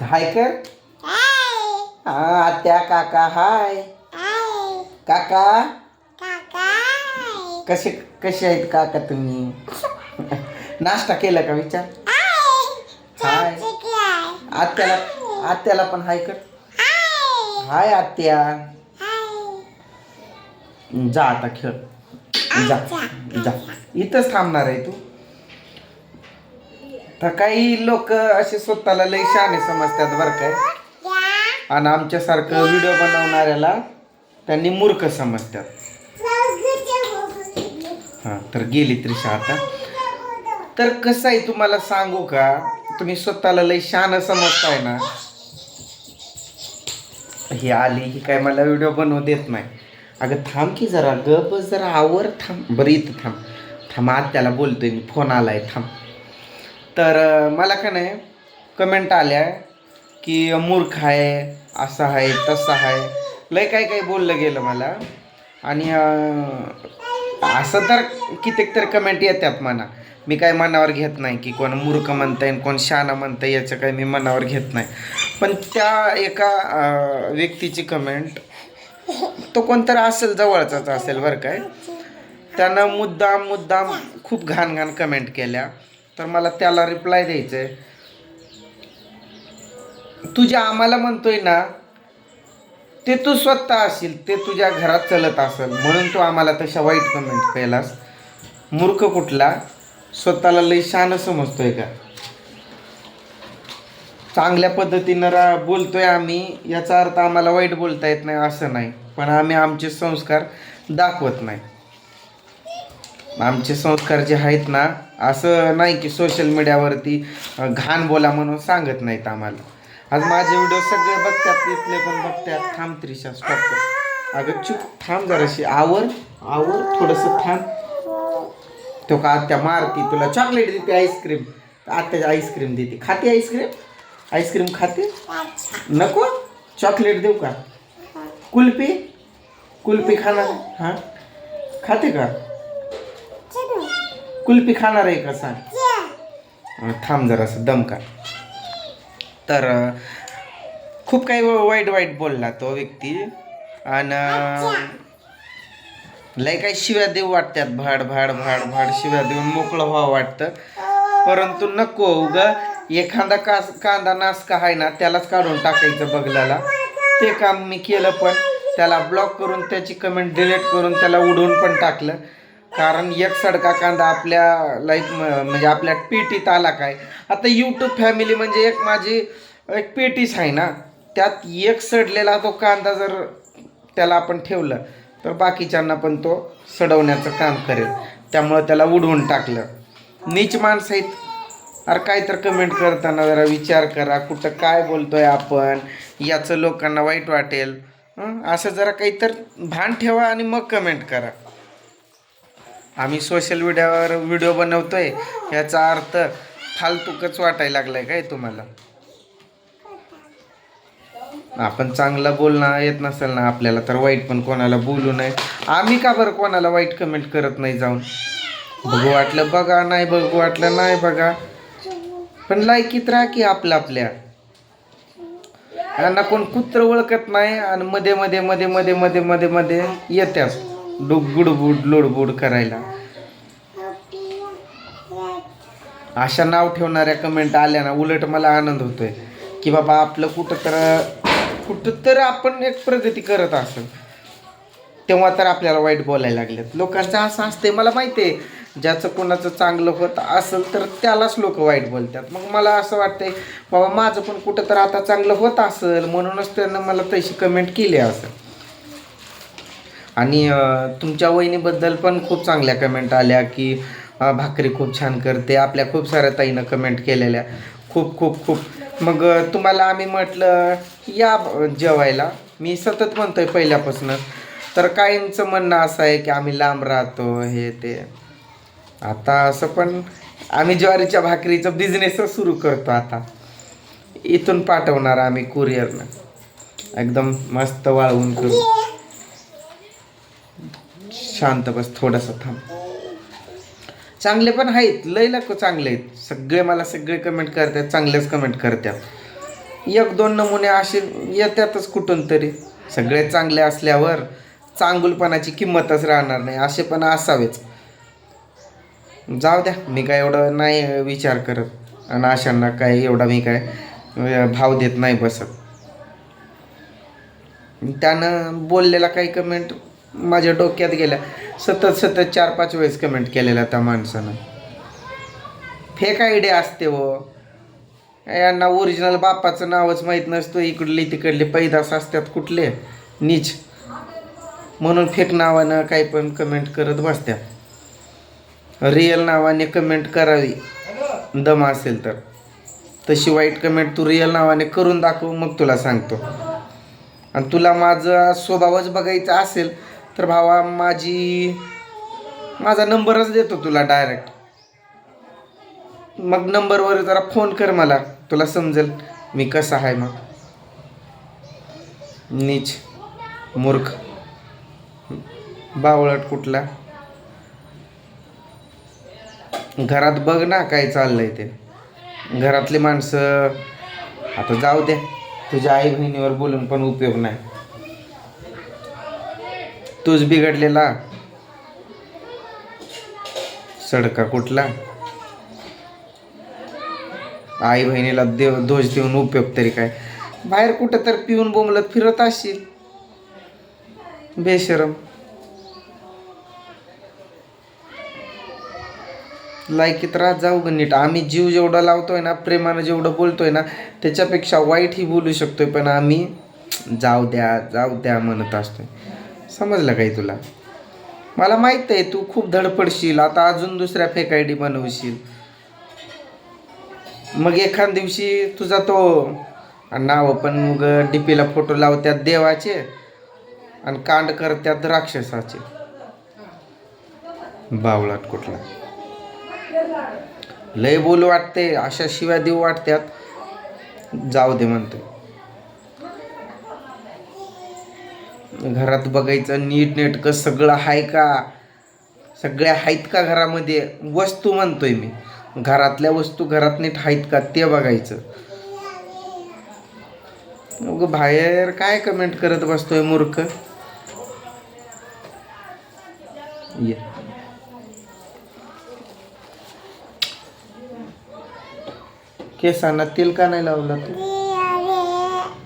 हाय कर. हा आत्या काका हाय. काका? कसे कसे आहेत काका तुम्ही? नाश्ता केला का विचार? हाय. आत्याला आत्याला पण हाय कर. हाय. आत्या. जा आता खेळ. जा जा. इथंच थांबणार आहे तू. तर काही लोक असे स्वतःला लई शहाणे समजतात बरं काय आणि आमच्यासारखं व्हिडिओ बनवणाऱ्याला त्यांनी मूर्ख समजतात. हां तर गेली त्रिशा आता. तर कसं आहे तुम्हाला सांगू का? तुम्ही स्वतःला लई शान समजताय ना. ही आली ही काय मला व्हिडिओ बनवू देत नाही. अगं थांब की जरा गप बस जरा आवर थांब. बरं इथं थांब. थांब आत्याला बोलतोय मी. फोन आलाय थांब. तर मला का नाही कमेंट आल्या की मूर्ख आहे असं आहे तसं आहे. लय काय काय बोललं गेलं मला. आणि असं तर कित्येक तर कमेंट येतात म्हणा. मी काय मनावर घेत नाही की कोण मूर्ख म्हणताय कोण शाना आहे याचं काय मी मनावर घेत नाही. पण त्या एका व्यक्तीची कमेंट तो कोणतर असेल जवळचाच असेल बरं काय. त्यानं मुद्दाम मुद्दाम खूप घाण घाण कमेंट केल्या. तर मला त्याला रिप्लाय द्यायचं आहे तुझ्या आम्हाला म्हणतोय ना ते तू स्वतः असेल ते तुझ्या घरात चलत असेल म्हणून तू आम्हाला तशा वाईट कमेंट केलास. मूर्ख कुठला? स्वतःला लई शान समजतोय का? चांगल्या पद्धतीनं रा बोलतोय आम्ही याचा अर्थ आम्हाला वाईट बोलता येत नाही असं नाही. पण आम्ही आमचे संस्कार दाखवत नाही. आमचे संस्कार जे आहेत ना असं नाही की सोशल मीडियावरती घाण बोला म्हणून सांगत नाहीत आम्हाला. आज माझे व्हिडिओ सगळे बघतात तिथले पण बघतात. थांब त्रिशा स्टॉप कर. अगं चुप थांब जराशी. आवर आवर थोडंसं थांब. तो का आत्या मारती तुला चॉकलेट देते आईस्क्रीम आत्याची आईस्क्रीम देते. खाते आईस्क्रीम आईस्क्रीम खाते? नको? चॉकलेट देऊ का? कुल्फी? कुल्फी खाणार? हां? खाते का? कुल्फी खाणार आहे का सांग? थांब जरासं दम का? तर खूप काही वाईट वाईट बोलला तो व्यक्ती. आणि लय काही शिव्या देऊ वाटतात भाड भाड भाड भाड शिव्या देऊन मोकळं व्हावं वाटतं. परंतु नको उग एखादा कास कांदा नासका आहे ना त्यालाच काढून टाकायचं बगलाला. ते काम मी केलं पण त्याला ब्लॉक करून त्याची कमेंट डिलीट करून त्याला उडवून पण टाकलं. कारण एक सडका कांदा आपल्या लाईफ म्हणजे आपल्या पेटीत आला काय? आता यूट्यूब फॅमिली म्हणजे एक माझी एक पेटीच आहे ना. त्यात एक सडलेला तो कांदा जर त्याला आपण ठेवलं तर बाकीच्यांना पण तो सडवण्याचं काम करेल. त्यामुळं त्याला उडवून टाकलं. नीच माणसं आहेत. अरे काय तर कमेंट करताना जरा विचार करा कुठं काय बोलतोय आपण याचं लोकांना वाईट वाटेल. असं जरा काहीतर भान ठेवा आणि मग कमेंट करा. आम्ही सोशल मीडियावर व्हिडिओ बनवतोय याचा अर्थ फालतूकच वाटायला लागलाय काय तुम्हाला? आपण चांगलं बोलणं येत नसेल ना आपल्याला तर वाईट पण कोणाला बोलू नये. आम्ही का बरं कोणाला वाईट कमेंट करत नाही जाऊन? बघू वाटलं बघा नाही बघू वाटलं नाही बघा. पण लायकीत राहा की आपलं आपल्या यांना कोण कुत्र ओळखत नाही आणि मध्ये मध्ये मध्ये मध्ये मध्ये मध्ये मध्ये येत्यात. डुग गुडबुड लोडबुड करायला. अशा नाव ठेवणाऱ्या कमेंट आल्या ना उलट मला आनंद होतोय. की बाबा आपलं कुठं तर कुठं तर आपण एक प्रगती करत असेल तेव्हा तर आपल्याला वाईट बोलायला लागलेत. लोकांचं असं असते मला माहिती आहे. ज्याचं कोणाचं चांगलं होत असेल तर त्यालाच लोक वाईट बोलतात. मग मला असं वाटतंय बाबा माझं पण कुठं तर आता चांगलं होत असेल म्हणूनच त्यांना मला तशी कमेंट केली असेल. आणि तुमच्या वहिनीबद्दल पण खूप चांगल्या कमेंट आल्या की भाकरी खूप छान करते. आपल्या खूप साऱ्या ताईनं कमेंट केलेल्या. खूप खूप खूप. मग तुम्हाला आम्ही म्हटलं या जेवायला. मी सतत म्हणतोय पहिल्यापासून. तर काहींचं म्हणणं असं आहे की आम्ही लांब राहतो हे ते. आता असं पण आम्ही ज्वारीच्या भाकरीचं बिझनेसच सुरू करतो आता. इथून पाठवणार आम्ही कुरिअरनं एकदम मस्त वाळवून करू शांत बस थोडासा थांब. चांगले पण आहेत लय लोक चांगले आहेत. सगळे मला सगळे कमेंट करतात चांगलेच कमेंट करतात. एक दोन नमुने असे येतातच कुठून तरी. सगळे चांगले असल्यावर चांगुलपणाची किंमतच राहणार नाही असे पण असावेच. जाऊ द्या मी काय एवढं नाही विचार करत. आणि अशांना काय एवढा मी काय भाव देत नाही बसत. त्यानं बोललेला काही कमेंट माझ्या डोक्यात गेल्या. सतत सतत चार पाच वेळेस कमेंट केलेल्या त्या माणसानं. फेक आयडिया असते व यांना ओरिजिनल बापाचं नावच माहीत नसतं. इकडले तिकडले पैदास असतात कुठले? नीच. म्हणून फेक नावानं काही पण कमेंट करत बसतात रिअल नावाने कमेंट करावी. दम असेल तर. तशी वाईट कमेंट तू रिअल नावाने करून दाखव मग तुला सांगतो. आणि तुला माझा स्वभावच बघायचा असेल तर भावा माझी माझा नंबरच देतो तुला डायरेक्ट मग नंबरवर जरा फोन कर मला तुला समजेल मी कसा आहे मग. नीच मूर्ख. बावळट कुठला? घरात बघ ना काय चाललंय ते. घरातली माणसं आता जाऊ द्या तुझ्या आई बहिणीवर बोलून पण उपयोग नाही. तूच बिघडलेला. सडका कुठला? आई बहिणीला देव दोष देऊन उपयोग तरी काय? बाहेर कुठं तर पिऊन बोंबलत फिरत असशील. बेशरम. लायकीत राहत जाऊ ग नीट. आम्ही जीव जेवढा लावतोय ना प्रेमानं जेवढं बोलतोय ना त्याच्यापेक्षा वाईटही बोलू शकतोय पण आम्ही जाऊ द्या जाऊ द्या म्हणत असतोय. समजलं काही तुला? मला माहीत आहे तू खूप धडपडशील. आता अजून दुसऱ्या फेक आय डी बनवशील. मग एखाद दिवशी तुझा तो नाव पण मग डीपीला फोटो लावत्यात देवाचे आणि कांड करत्यात राक्षसाचे. बावळाट कुठला? लय बोलू वाटते अशा शिव्या देऊ वाटत्यात. जाऊ दे म्हणतो घरात बघायचं नीट नेटकं सगळं आहे का? सगळ्या आहेत का घरामध्ये? वस्तू म्हणतोय मी. घरातल्या वस्तू घरात नीट आहेत का ते बघायचं. बाहेर काय कमेंट करत बसतोय मूर्ख? ये. केसांना तेल का नाही लावला? तू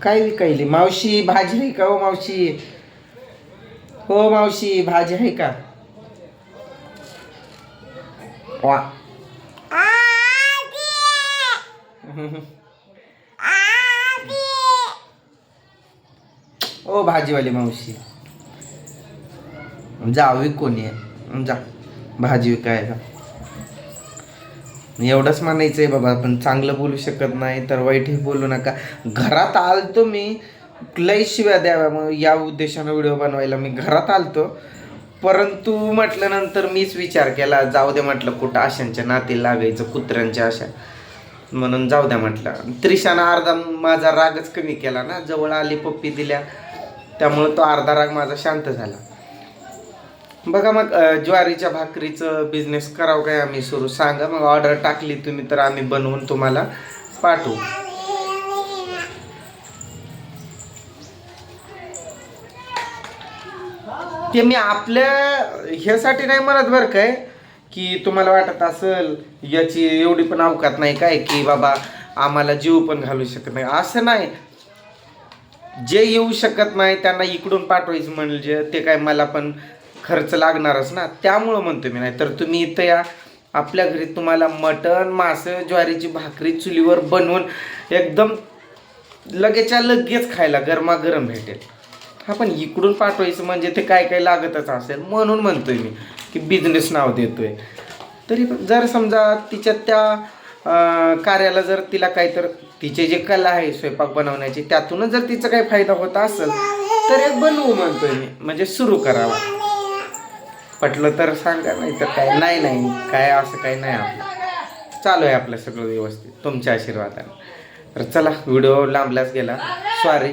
काय विकायली? मावशी भाजी का हो मावशी? हो मावशी भाजी आहे का? वा. ओ भाजीवाली मावशी. जा कोणी आहे जा. भाजी विकायला. एवढंच म्हणायचं आहे बाबा पण चांगलं बोलू शकत नाही तर वाईटही बोलू नका. घरात आलतो मी कुठल्याही शिव्या द्याव्या मग या उद्देशानं व्हिडिओ बनवायला मी घरात आलतो. परंतु म्हटल्यानंतर मीच विचार केला जाऊ दे म्हटलं कुठं आशांच्या नाती लागायचं कुत्र्यांच्या अशा. म्हणून जाऊ द्या म्हटलं. त्रिशानं अर्धा माझा रागच कमी केला ना जवळ आली पप्पी दिल्या. त्यामुळं तो अर्धा राग माझा शांत झाला. बघा मग ज्वारीच्या भाकरीचं बिझनेस करावं काय आम्ही सुरू? सांगा मग ऑर्डर टाकली तुम्ही तर आम्ही बनवून तुम्हाला पाठवू. ते मी आपल्या ह्यासाठी नाही म्हणत बरं काय की तुम्हाला वाटत असेल याची एवढी पण अवकात नाही काय की बाबा आम्हाला जीव पण घालू शकत नाही. असं नाही. जे येऊ शकत नाही त्यांना इकडून पाठवायचं म्हणजे ते काय मला पण खर्च लागणारच ना. त्यामुळं म्हणतो मी नाही तर तुम्ही इथं या. आपल्या घरी तुम्हाला मटण मासं ज्वारीची भाकरी चुलीवर बनवून एकदम लगेच्या लगेच खायला गरमागरम भेटेल. हा पण इकडून पाठवायचं म्हणजे ते काय काय लागतच असेल म्हणून म्हणतोय मी की बिझनेस नाव देतोय. तरी पण जर समजा तिच्या त्या कार्याला जर तिला काय तर तिचे जे कला आहे स्वयंपाक बनवण्याची त्यातूनच जर तिचा काही फायदा होत असेल तर एक बनवू म्हणतोय मी म्हणजे सुरू करावा. पटलं तर सांगा नाही तर काय? नाही नाही काय असं काही नाही आपलं. चालू आहे आपलं सगळं व्यवस्थित तुमच्या आशीर्वादाने. तर चला व्हिडिओ लांबलाच गेला. सॉरी